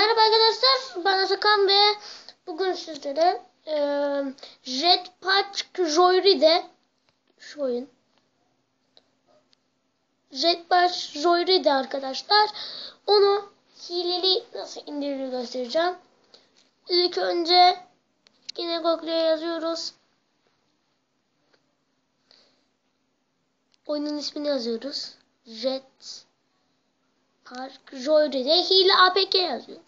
Merhaba arkadaşlar, ben Atakan ve bugün sizlere e, Jetpack Joyride'de şu oyun Jetpack Joyride arkadaşlar onu hileli nasıl indirilir göstereceğim. İlk önce yine Google'ya yazıyoruz. Oyunun ismini yazıyoruz. Jet Park Joyride'de hile APK yazıyoruz.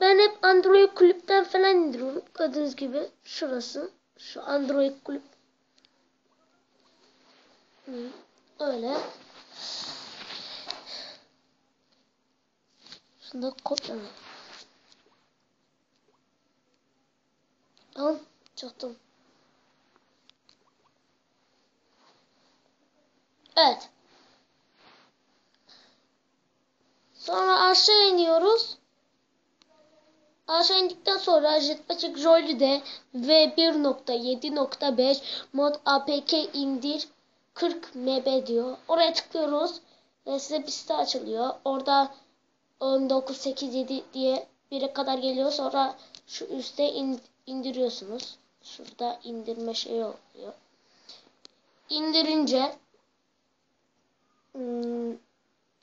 Ben hep Android kulüpten falan indiriyorum. Gördüğünüz gibi şurası. Şu Android kulüp. Öyle. Şunu da kopyala. Tamam. Çıktım. Evet. Sonra aşağı iniyoruz. Aşağı indikten sonra Jetpack Joy'de ve 1.7.5 mod APK indir 40 MB diyor. Oraya tıklıyoruz ve size bir site açılıyor. Orada 1987 diye bire kadar geliyor. Sonra şu üstte in, indiriyorsunuz. Şurada indirme şeyi oluyor. İndirince hmm,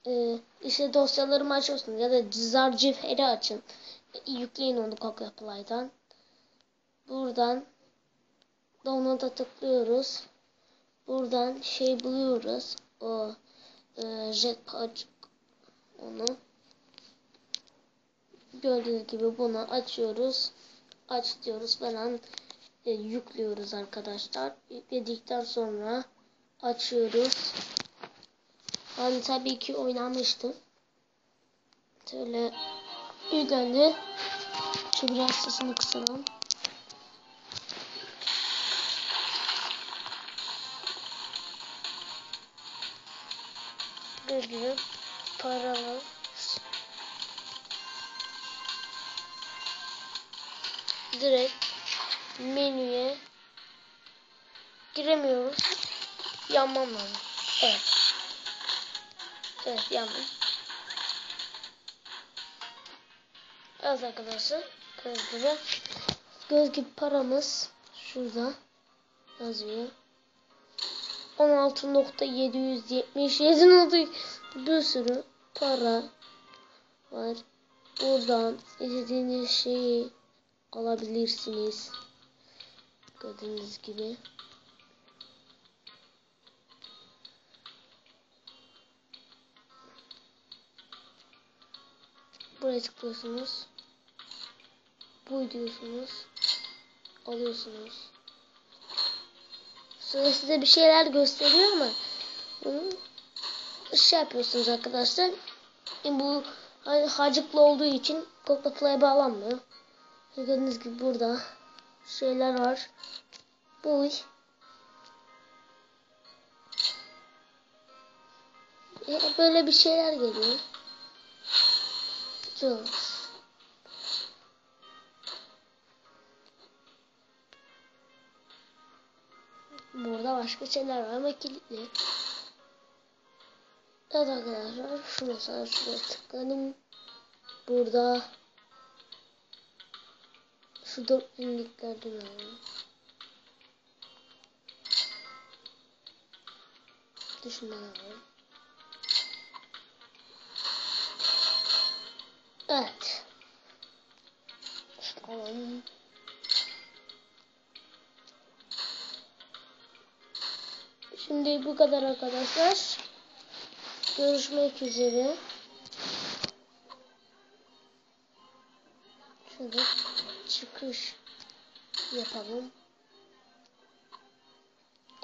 e, işte dosyalarımı açıyorsunuz ya da Zarciferi açın. Yükleyin onu Google Play'dan. Buradan download'a tıklıyoruz. Buradan şey buluyoruz. O e, Jetpack onu gördüğünüz gibi bunu açıyoruz. Aç diyoruz falan e, yüklüyoruz arkadaşlar. Yükledikten sonra açıyoruz. Ben tabii ki oynamıştım. Şöyle yüklendi. Şu biraz sesini kısalım. Gördüğünüz paralı direkt menüye giremiyoruz. Yanmam lazım. Evet. Evet yandım. Evet arkadaşlar. Gibi. Göz gibi paramız şurada yazıyor. 16.777 notu bir sürü para var. Buradan istediğiniz şeyi alabilirsiniz. Gördüğünüz gibi. Buraya tıklıyorsunuz. Bu diyorsunuz. Alıyorsunuz. Sonra size bir şeyler gösteriyor ama bunu şey yapıyorsunuz arkadaşlar. Bu hacıklı olduğu için Play bağlanmıyor. Gördüğünüz gibi burada şeyler var. Bu böyle bir şeyler geliyor. Dur. Burada başka şeyler var ama kilitli. Evet arkadaşlar şu mesela şuraya tıkladım. Burada şu dört binliklerden alalım. Şundan alalım. Şimdi bu kadar arkadaşlar. Görüşmek üzere. Şurada çıkış yapalım.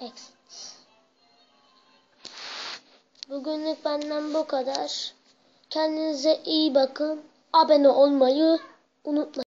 Exit. Bugünlük benden bu kadar. Kendinize iyi bakın. Abone olmayı unutmayın.